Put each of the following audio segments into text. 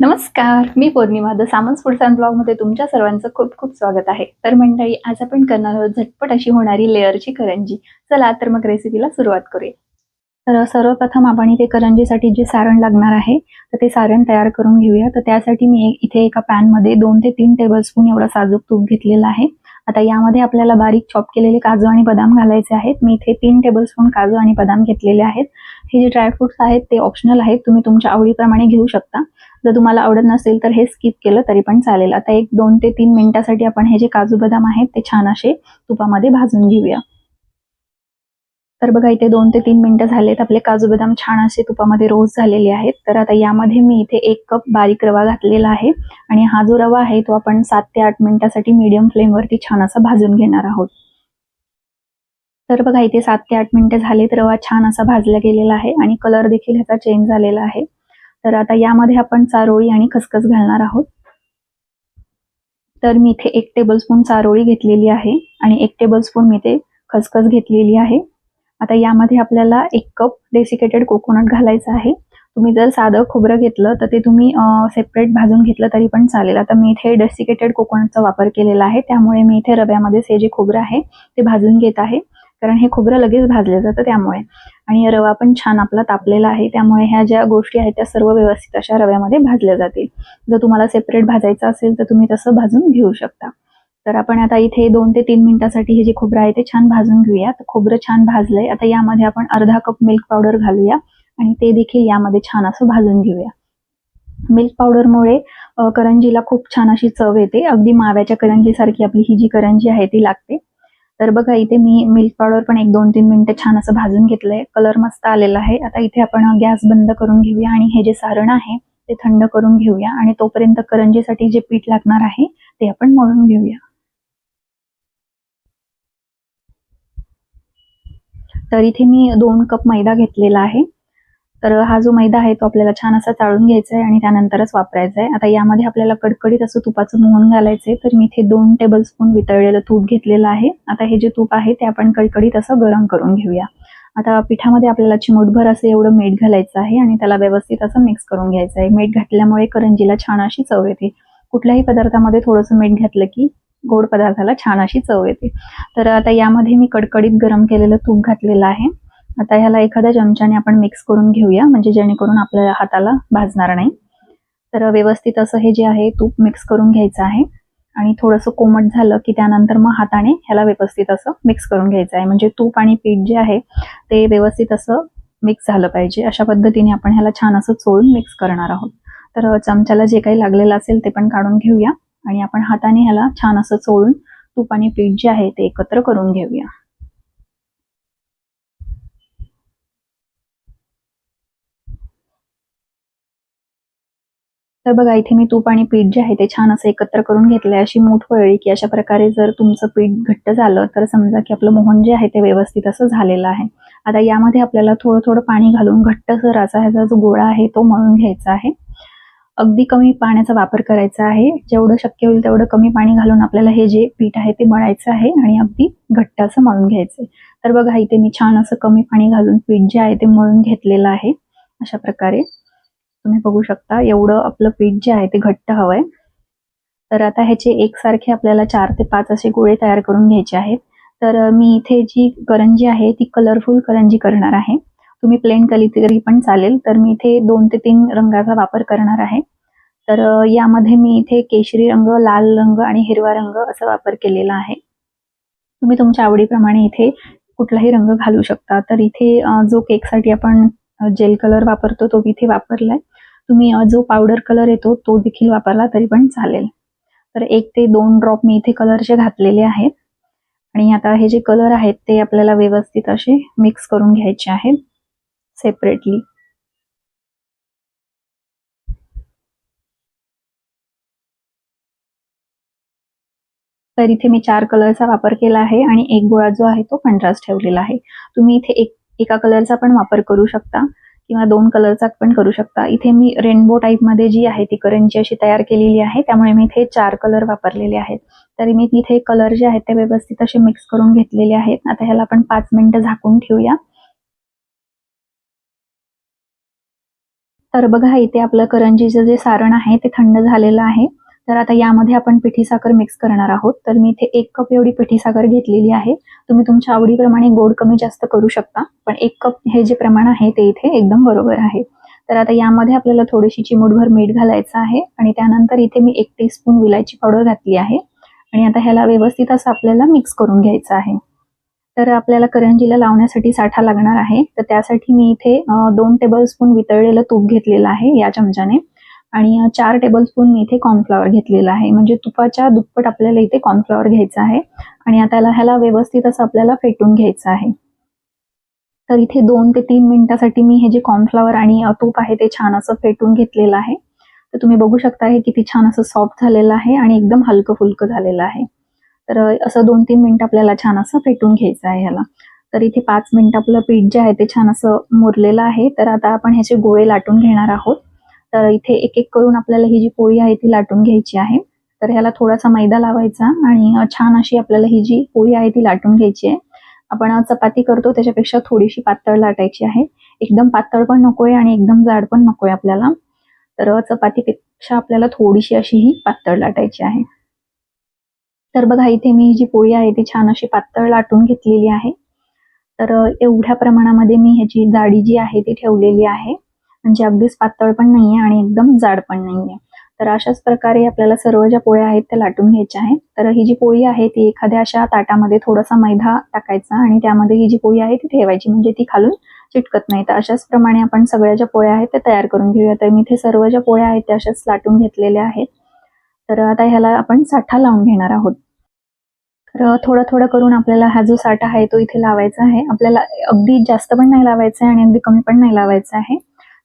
नमस्कार मी पौर्णिमा the सामन्स foods and ब्लॉगमध्ये तुमच्या सर्वांचं खूप खूप स्वागत आहे. तर मंडळी आज आपण करणार आहोत झटपट अशी होणारी लेअरची करंजी. चला तर मग रेसिपीला सुरुवात करूया. तर सर्वप्रथम आपण इथे करंजीसाठी जे सारण लागणार आहे तर ते सारण तयार करून घेऊया. तर त्यासाठी मी इथे एका पॅनमध्ये दोन ते तीन टेबलस्पून एवढा साजूक तूप घेतलेला आहे. आता यामध्ये आपल्याला बारीक चॉप केलेले काजू आणि बदाम घालायचे आहेत. मी इथे तीन टेबलस्पून काजू आणि बदाम घेतलेले आहेत. हे जे ड्रायफ्रुट्स आहेत ते ऑप्शनल आहेत. तुम्ही तुमच्या आवडीप्रमाणे घेऊ शकता. जर तुम्हाला आवडत नसेल तर हे स्किप केलं तरी पण चालेल. आता एक दोन ते तीन मिनिटासाठी आपण हे जे काजू बदाम आहेत ते छान असे तुपामध्ये भाजून घेऊया. तर बघा इथे दोन ते तीन मिनिटं झालेत. आपले काजू बदाम छान असे तुपामध्ये रोज झालेले आहेत. तर आता यामध्ये मी इथे एक कप बारीक रवा घातलेला आहे. आणि हा जो रवा आहे तो आपण सात ते आठ मिनिटासाठी मीडियम फ्लेमवरती छान असा भाजून घेणार आहोत. तर बघा इथे सात ते आठ मिनिटं झालेत. रवा छान असा भाजला गेलेला आहे आणि कलर देखील ह्याचा चेंज झालेला आहे. तर आता यामध्ये आपण चारोळी आणि खसखस घालणार आहोत. तर मी इथे एक टेबलस्पून चारोळी घेतलेली आहे आणि एक टेबलस्पून मी इथे खसखस घेतलेली आहे. आता यामध्ये आपल्याला एक कप डेसिकेटेड कोकोनट घालायचं आहे. तुम्ही जर साधं खोबरं घेतलं तर ते तुम्ही सेपरेट भाजून घेतलं तरी पण चालेल. आता मी इथे डेसिकेटेड कोकोनटचा वापर केलेला आहे. त्यामुळे मी इथे रव्यामध्ये हे जे खोबरं आहे ते भाजून घेत आहे. कारण हे खोबरं लगेच भाजलं जातं त्यामुळे. आणि रवा पण छान आपला तापलेला आहे. त्यामुळे ह्या ज्या गोष्टी आहेत त्या सर्व व्यवस्थित अशा रव्यामध्ये भाजल्या जातील. जर तुम्हाला सेपरेट भाजायचं असेल तर तुम्ही तसं भाजून घेऊ शकता. तर आपण आता इथे दोन ते तीन मिनिटासाठी हे जे खोबरं आहे ते छान भाजून घेऊया. तर खोबरं छान भाजलंय. आता यामध्ये आपण अर्धा कप मिल्क पावडर घालूया आणि ते देखील यामध्ये छान असं भाजून घेऊया. मिल्क पावडरमुळे करंजीला खूप छान अशी चव येते. अगदी माव्याच्या करंजीसारखी आपली ही जी करंजी आहे ती लागते. तर बघा इथे मी मिल्क पावडर पण एक दोन तीन मिनिटं छान असं भाजून घेतलंय. कलर मस्त आलेला आहे. आता इथे आपण गॅस बंद करून घेऊया आणि हे जे सारण आहे ते थंड करून घेऊया आणि तोपर्यंत करंजीसाठी जे पीठ लागणार आहे ते आपण मळून घेऊया. तर इथे मी दोन कप मैदा घेतलेला आहे. तर हा जो मैदा आहे तो आपल्याला छान असा चाळून घ्यायचा आहे आणि त्यानंतरच वापरायचा आहे आता यामध्ये आपल्याला कडकडीत असं तुपाचं मोहन घालायचंय तर मी इथे दोन टेबल स्पून वितळलेलं तूप घेतलेलं आहे. आता हे जे तूप आहे ते आपण कडकडीत असं गरम करून घेऊया. आता पिठामध्ये आपल्याला चिमूटभर असं एवढं मीठ घालायचं आहे आणि त्याला व्यवस्थित असं मिक्स करून घ्यायचं आहे मीठ घातल्यामुळे करंजीला छान अशी चव येते. कुठल्याही पदार्थामध्ये थोडंसं मीठ घातलं की गोड पदार्थाला छान अशी चव येते. तर आता यामध्ये मी कडकडीत गरम केलेलं तूप घातलेलं आहे. आता ह्याला एखाद्या चमच्याने आपण मिक्स करून घेऊया म्हणजे जेणेकरून आपल्या हाताला भाजणार नाही. तर व्यवस्थित असं हे जे आहे तूप मिक्स करून घ्यायचं आहे. आणि थोडंसं कोमट झालं की त्यानंतर मग हाताने ह्याला व्यवस्थित असं मिक्स करून घ्यायचं आहे. म्हणजे तूप आणि पीठ जे आहे ते व्यवस्थित असं मिक्स झालं पाहिजे. अशा पद्धतीने आपण ह्याला छान असं चोळून मिक्स करणार आहोत. तर चमच्याला जे काही लागलेलं असेल ते पण काढून घेऊया. आणि आपण हाताने ह्याला छान असं चोळून तूप आणि पीठ जे आहे ते एकत्र करून घेऊया. तर बघा इथे मी तूप आणि पीठ जे आहे ते छान असं एकत्र करून घेतलंय. अशी मूठ वळली की अशा प्रकारे जर तुमचं पीठ घट्ट झालं तर समजा की आपलं मोहन जे आहे ते व्यवस्थित असं झालेलं आहे. आता यामध्ये आपल्याला थोडं थोडं पाणी घालून घट्टसर असा ह्याचा जो गोळा आहे तो मळून घ्यायचा आहे. अगदी कमी पाण्याचा वापर करायचा आहे. जेवढं शक्य होईल तेवढं कमी पाणी घालून आपल्याला हे जे पीठ आहे ते मळायचं आहे आणि अगदी घट्ट असं मळून आहे. तर बघा इथे मी छान असं कमी पाणी घालून पीठ जे आहे ते मळून घेतलेलं आहे. अशा प्रकारे तुम्ही बघू शकता एवढं आपलं पीठ जे आहे ते घट्ट हवंय. तर आता ह्याचे एकसारखे आपल्याला चार ते पाच असे गोळे तयार करून घ्यायचे आहेत. तर मी इथे जी करंजी आहे ती कलरफुल करंजी करणार आहे. तुम्ही प्लेन कली तरी पण चालेल तर मी इथे दोन ते तीन रंगाचा वापर करणार आहे. तर यामध्ये मी इथे केशरी रंग लाल रंग आणि हिरवा रंग असा वापर केलेला आहे. तुम्ही तुमच्या आवडीप्रमाणे इथे कुठलाही रंग घालू शकता. तर इथे जो केकसाठी आपण जेल कलर वापरतो तो इथे वापरलाय. तुम्ही जो पावडर कलर येतो तो देखील वापरला तरी पण चालेल. तर एक ते दोन ड्रॉप मी इथे कलरचे घातलेले आहेत. आणि आता हे जे कलर आहेत ते आपल्याला व्यवस्थित असे मिक्स करून घ्यायचे आहेत. सेपरेटली तर इथे मी चार कलरचा वापर केला आहे आणि एक गोळा जो आहे तो कंट्रास्ट ठेवलेला आहे. तुम्ही इथे एक एका कलरचा पण वापर करू शकता किंवा दोन कलरचा पण करू शकता. इथे मी रेनबो टाईपमध्ये जी आहे ती करंजी अशी तयार केलेली आहे त्यामुळे मी इथे चार कलर वापरलेले आहेत. तरी मी इथे कलर जे आहेत ते व्यवस्थित असे मिक्स करून घेतलेले आहेत. आता ह्याला आपण पाच मिनिटं झाकून ठेवूया. तर बघा इथे आपलं करंजीचं जे सारण आहे ते थंड झालेलं आहे. तर आता यामध्ये आपण पिठी साखर मिक्स करणार आहोत. तर मी इथे एक कप एवढी पिठी साखर घेतलेली आहे. तुम्ही तुमच्या आवडीप्रमाणे गोड कमी जास्त करू शकता पण एक कप हे जे प्रमाण आहे ते इथे एकदम बरोबर आहे. तर आता यामध्ये आपल्याला थोडीशी चिमूटभर मीठ घालायचं आहे आणि त्यानंतर इथे मी एक टीस्पून विलायची पावडर घातली आहे. आणि आता ह्याला व्यवस्थित असं आपल्याला मिक्स करून घ्यायचं आहे. तर आपल्याला करंजीला लावण्यासाठी साठा लागणार आहे. तर त्यासाठी मी इथे दोन दोन टेबलस्पून वितळलेलं तूप घेतलेलं आहे या चमच्याने. आणि चार चार टेबलस्पून मी इथे कॉर्नफ्लॉवर घेतलेला आहे. म्हणजे तुपाच्या दुप्पट आपल्याला इथे कॉर्नफ्लॉवर घ्यायचं आहे. आणि आता ह्याला- व्यवस्थित असं आपल्याला फेटून घ्यायचं आहे. तर इथे दोन ते तीन मिनिटासाठी मी हे जे कॉर्नफ्लॉवर आणि तूप आहे ते छान असं फेटून घेतलेलं आहे. तर तुम्ही बघू शकता हे किती छान असं सॉफ्ट झालेलं आहे आणि एकदम हलकं फुलकं झालेलं आहे. तर असं दोन तीन मिनिट आपल्याला छान असं फेटून घ्यायचं आहे ह्याला. तर इथे पाच मिनिट आपलं पीठ जे आहे ते छान असं मुरलेलं आहे. तर आता आपण ह्याचे गोळे लाटून घेणार आहोत. तर इथे एक एक करून आपल्याला ही जी पोळी आहे ती लाटून घ्यायची आहे. तर ह्याला थोडासा मैदा लावायचा आणि छान अशी आपल्याला ही जी पोळी आहे ती लाटून घ्यायची आहे. आपण चपाती करतो त्याच्यापेक्षा थोडीशी पातळ लाटायची आहे. एकदम पातळ पण नकोय आणि एकदम जाड पण नकोय आपल्याला. तर चपातीपेक्षा आपल्याला थोडीशी अशी ही पातळ लाटायची आहे. तर बघा इथे मी जी पोळी आहे ती छान अशी पातळ लाटून घेतलेली आहे. तर एवढ्या प्रमाणामध्ये मी ह्याची जाडी जी आहे ती ठेवलेली आहे. म्हणजे अगदीच पातळ पण नाहीये आणि एकदम जाड पण नाहीये. तर अशाच प्रकारे आपल्याला सर्व ज्या पोळ्या आहेत त्या लाटून घ्यायच्या आहेत. तर ही जी पोळी आहे ती एखाद्या अशा ताटामध्ये थोडासा मैदा टाकायचा आणि त्यामध्ये ही जी पोळी आहे ती ठेवायची. म्हणजे ती खालून चिटकत नाही. तर अशाच प्रमाणे आपण सगळ्या ज्या पोळ्या आहेत त्या तयार करून घेऊया. तर मी इथे सर्व ज्या पोळ्या आहेत त्या अशाच लाटून घेतलेल्या आहेत. तर आता ह्याला आपण साठा लावून घेणार आहोत. तर थोडं थोडं करून आपल्याला हा जो साठा आहे तो इथे लावायचा आहे. आपल्याला अगदी जास्त पण नाही लावायचा आहे आणि अगदी कमी पण नाही लावायचा आहे.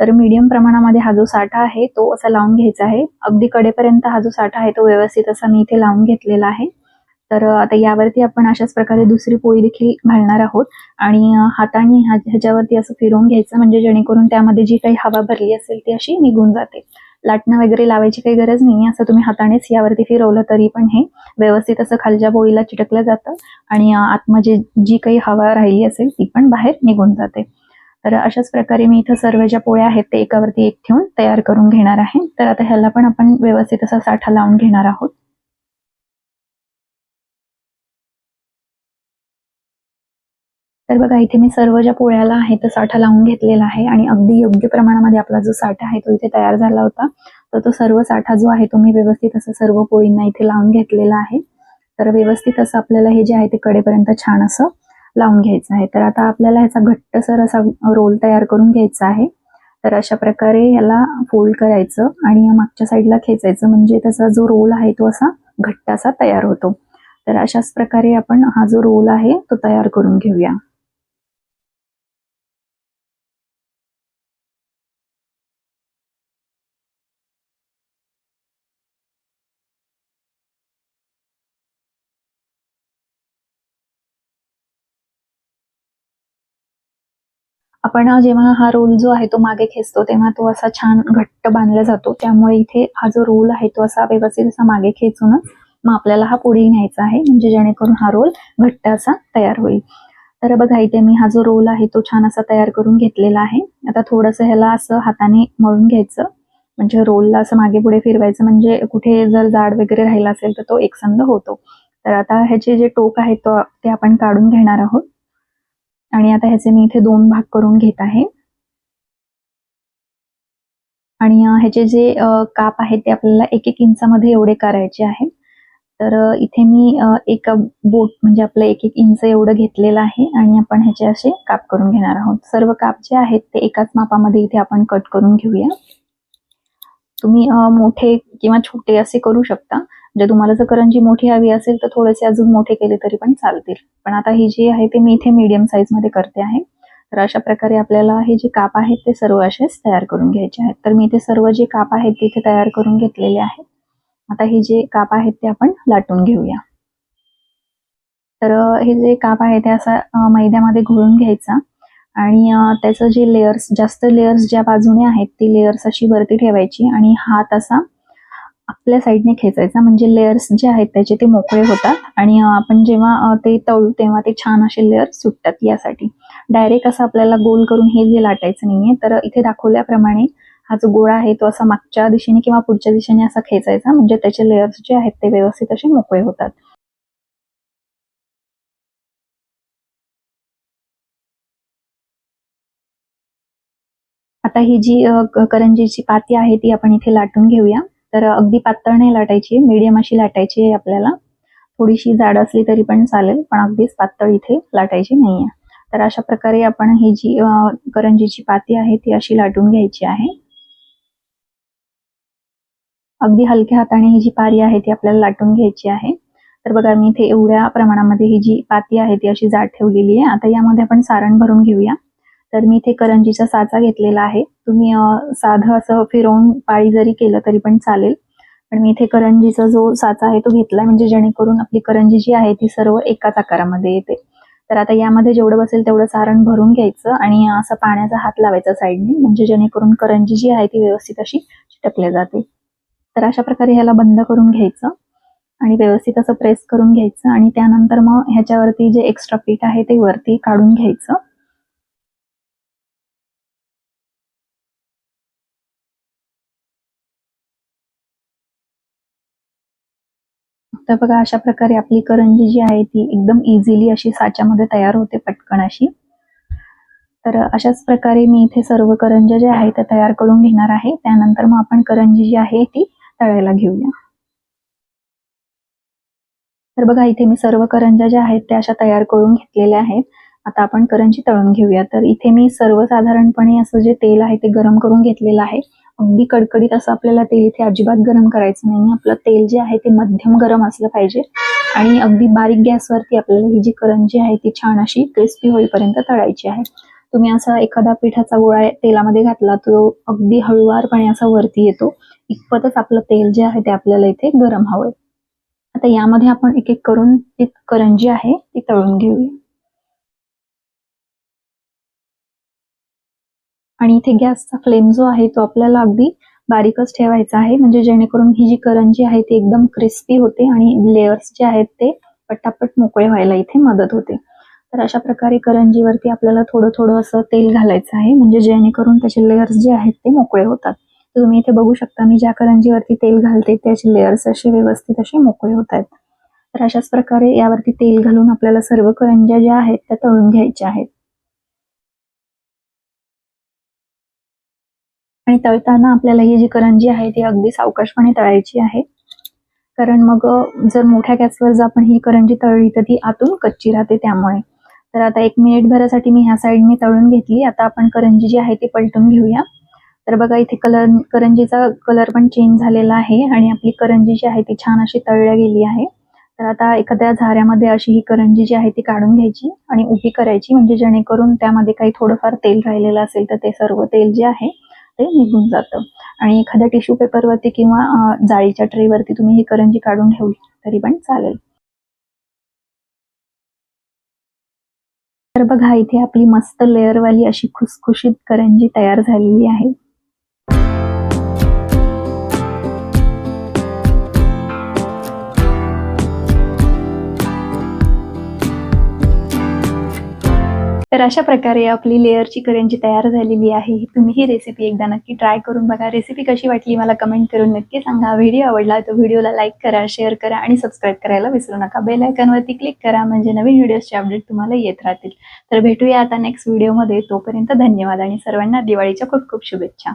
तर मीडियम प्रमाणामध्ये हा जो साठा आहे तो असा लावून घ्यायचा आहे. अगदी कडेपर्यंत हा जो साठा आहे तो व्यवस्थित असा मी इथे लावून घेतलेला आहे. तर आता यावरती आपण अशाच प्रकारे दुसरी पोळी देखील घालणार आहोत. आणि हाताने ह्याच्यावरती असं फिरवून घ्यायचं म्हणजे जेणेकरून त्यामध्ये जी काही हवा भरली असेल ती अशी निघून जाते. लाटणं वगैरे लावायची काही गरज नाही असं तुम्ही हातानेच यावरती फिरवलं तरी पण हे व्यवस्थित असं खालच्या पोळीला चिटकलं जातं आणि आतमध्ये जी काही हवा राहिली असेल ती पण बाहेर निघून जाते. तर अशाच प्रकारे मी इथं सर्व ज्या पोळ्या आहेत ते एकावरती एक ठेवून तयार करून घेणार आहे. तर आता ह्याला पण आपण व्यवस्थित असा साठा लावून घेणार आहोत. तर बघा इथे मी सर्व ज्या पोळ्याला आहे तो साठा लावून घेतलेला आहे आणि अगदी योग्य प्रमाणामध्ये आपला जो साठा आहे तो इथे तयार झाला होता. तर तो सर्व साठा जो आहे तो मी व्यवस्थित असं सर्व पोळींना इथे लावून घेतलेला आहे. तर व्यवस्थित असं आपल्याला हे जे आहे ते कडेपर्यंत छान असं लावून घ्यायचं आहे. तर आता आपल्याला ह्याचा घट्टसर असा रोल तयार करून घ्यायचा आहे. तर अशा प्रकारे ह्याला फोल्ड करायचं आणि मागच्या साईडला खेचायचं. म्हणजे त्याचा जो रोल आहे तो असा घट्ट असा तयार होतो. तर अशाच प्रकारे आपण हा जो रोल आहे तो तयार करून घेऊया. आपण जेव्हा हा रोल जो आहे तो मागे खेचतो तेव्हा तो असा छान घट्ट बांधला जातो. त्यामुळे इथे हा जो रोल आहे तो असा व्यवस्थित असा मागे खेचूनच मग आपल्याला हा पुढे न्यायचा आहे. म्हणजे जेणेकरून हा रोल घट्ट असा तयार होईल. तर बघा इथे मी हा जो रोल आहे तो छान असा तयार करून घेतलेला आहे. आता थोडंसं ह्याला असं हाताने मळून घ्यायचं. म्हणजे रोलला असं मागे पुढे फिरवायचं. म्हणजे कुठे जर जाड वगैरे राहिला असेल तर तो एकसंध होतो. तर आता ह्याचे जे टोक आहे तो ते आपण काढून घेणार आहोत. आणि आता ह्याचे मी इथे दोन भाग करून घेत आहे. आणि ह्याचे जे काप आहेत ते आपल्याला एक एक इंचामध्ये एवढे करायचे आहे. तर इथे मी एक बोट म्हणजे आपलं एक एक इंच एवढं घेतलेलं आहे आणि आपण ह्याचे असे काप करून घेणार आहोत. सर्व काप जे आहेत ते एकाच मापामध्ये इथे आपण कट करून घेऊया. तुम्ही मोठे किंवा छोटे असे करू शकता. म्हणजे तुम्हाला जर करंजी मोठी हवी असेल तर थोडेसे अजून मोठे केले तरी पण चालतील. पण आता ही जी आहे ते मी इथे मीडियम साईजमध्ये करते आहे. तर अशा प्रकारे आपल्याला हे जे काप आहेत ते सर्व असेच तयार करून घ्यायचे आहेत. तर मी इथे सर्व जे काप आहेत ते इथे तयार करून घेतलेले आहेत आता हे जे काप आहेत ते आपण लाटून घेऊया. तर हे जे काप आहे ते असं मैद्यामध्ये घोळून घ्यायचा. आणि त्याचं जे लेयर्स जास्त लेयर्स ज्या बाजूने आहेत ती लेयर्स अशी वरती ठेवायची आणि हात असा आपल्या साईडने खेचायचा. म्हणजे लेयर्स जे आहेत त्याचे ते मोकळे होतात. आणि आपण जेव्हा ते तळू तेव्हा ते छान असे लेअर्स सुटतात यासाठी. डायरेक्ट असं आपल्याला गोल करून हे जे लाटायचं नाहीये तर इथे दाखवल्याप्रमाणे हा जो गोळा आहे तो असा मागच्या दिशेने किंवा पुढच्या दिशेने असा खेचायचा. म्हणजे त्याचे लेयर्स जे आहेत ते व्यवस्थित असे मोकळे होतात. आता ही जी करंजीची पाती आहे ती आपण इथे लाटून घेऊया. तर अगदी पातळ नाही लाटायची मीडियम अशी लाटायची आहे आपल्याला. थोडीशी जाड असली तरी पण चालेल पण अगदीच पातळ इथे लाटायची नाहीये. तर अशा प्रकारे आपण ही जी करंजीची पाती आहे ती अशी लाटून घ्यायची आहे. अगदी हलक्या हाताने ही जी पारी आहे ती आपल्याला लाटून घ्यायची आहे. तर बघा मी इथे एवढ्या प्रमाणामध्ये ही जी पाती आहे ती अशी जाड ठेवलेली आहे. आता यामध्ये आपण सारण भरून घेऊया. तर मी इथे करंजीचा साचा घेतलेला आहे. तुम्ही साधं असं फिरवून पाळी जरी केलं तरी पण चालेल. पण मी इथे करंजीचा जो साचा आहे तो घेतलाय म्हणजे जेणेकरून आपली करंजी जी आहे ती सर्व एकाच आकारामध्ये येते. तर आता यामध्ये जेवढं बसेल तेवढं सारण भरून घ्यायचं आणि असं पाण्याचा हात लावायचा साईडने म्हणजे जेणेकरून करंजी जी आहे ती व्यवस्थित अशी चिटकल्या जाते. तर अशा प्रकारे ह्याला बंद करून घ्यायचं आणि व्यवस्थित असं प्रेस करून घ्यायचं आणि त्यानंतर मग ह्याच्यावरती जे एक्स्ट्रा पीठ आहे ते वरती काढून घ्यायचं. तर बघा अशा प्रकारे आपली करंजी जी आहे ती एकदम इझिली अशी साच्यामध्ये तयार होते पटकन अशी. तर अशाच प्रकारे मी इथे सर्व करंज्या ज्या आहेत त्या तयार करून घेणार आहे. त्यानंतर मग आपण करंजी जी आहे ती तळायला घेऊया. तर बघा इथे मी सर्व करंज्या ज्या आहेत त्या अशा तयार करून घेतलेल्या आहेत. आता आपण करंजी तळून घेऊया. तर इथे मी सर्वसाधारणपणे असं जे तेल आहे ते गरम करून घेतलेलं आहे. अगदी कडकडीत असं आपल्याला तेल इथे अजिबात गरम करायचं नाही. आपलं तेल जे आहे ते मध्यम गरम असलं पाहिजे. आणि अगदी बारीक गॅसवरती आपल्याला ही जी करंजी आहे ती छान अशी क्रिस्पी होईपर्यंत तळायची आहे. तुम्ही असा एखादा पिठाचा गोळा तेलामध्ये घातला तो अगदी हळुवारपणे असा वरती येतो. इतपतच आपलं तेल जे आहे ते आपल्याला इथे गरम हवंय. आता यामध्ये आपण एक एक करून ती करंजी आहे ती तळून घेऊया. आणि इथे गॅसचा फ्लेम जो आहे तो आपल्याला अगदी बारीकच ठेवायचा आहे. म्हणजे जेणेकरून ही जी करंजी आहे ती एकदम क्रिस्पी होते आणि लेयर्स जे आहेत ते पटापट मोकळे व्हायला इथे मदत होते. तर अशा प्रकारे करंजीवरती आपल्याला थोडं थोडं असं तेल घालायचं आहे. म्हणजे जेणेकरून त्याचे लेयर्स जे आहेत ते मोकळे होतात. तर तुम्ही इथे बघू शकता मी ज्या करंजीवरती तेल घालते त्याचे लेयर्स असे व्यवस्थित असे मोकळे होत आहेत. तर अशाच प्रकारे यावरती तेल घालून आपल्याला सर्व करंज्या ज्या आहेत त्या तळून घ्यायच्या आहेत. आणि तळताना आपल्याला ही जी करंजी आहे ती अगदी सावकाशपणे तळायची आहे. कारण मग जर मोठ्या गॅसवर जर आपण ही करंजी तळली तर ती आतून कच्ची राहते त्यामुळे. तर आता एक मिनिट भरासाठी मी ह्या साईडने तळून घेतली. आता आपण करंजी जी आहे ती पलटून घेऊया. तर बघा इथे कलर करंजीचा कलर पण चेंज झालेला आहे आणि आपली करंजी जी आहे ती छान अशी तळल्या गेली आहे. तर आता एखाद्या झाऱ्यामध्ये अशी ही करंजी जी आहे ती काढून घ्यायची आणि उभी करायची. म्हणजे जेणेकरून त्यामध्ये काही थोडंफार तेल राहिलेलं असेल तर ते सर्व तेल जे आहे ते निघून जातं. आणि एखाद्या टिश्यू पेपरवरती किंवा जाळीच्या ट्रेवरती तुम्ही ही करंजी काढून ठेवली तरी पण चालेल. तर बघा इथे आपली मस्त लेअरवाली अशी खुसखुशीत करंजी तयार झालेली आहे. तर अशा प्रकारे आपली लेअरची करंजी तयार झालेली आहे तुम्ही ही रेसिपी एकदा नक्की ट्राय करून बघा. रेसिपी कशी वाटली मला कमेंट करून नक्की सांगा. व्हिडिओ आवडला तर व्हिडिओला लाईक करा शेअर करा आणि सबस्क्राईब करायला विसरू नका. बेल आयकॉनवरती क्लिक करा म्हणजे नवीन व्हिडिओजचे अपडेट तुम्हाला येत राहतील. तर भेटूया आता नेक्स्ट व्हिडिओमध्ये तोपर्यंत धन्यवाद आणि सर्वांना दिवाळीच्या खूप खूप शुभेच्छा.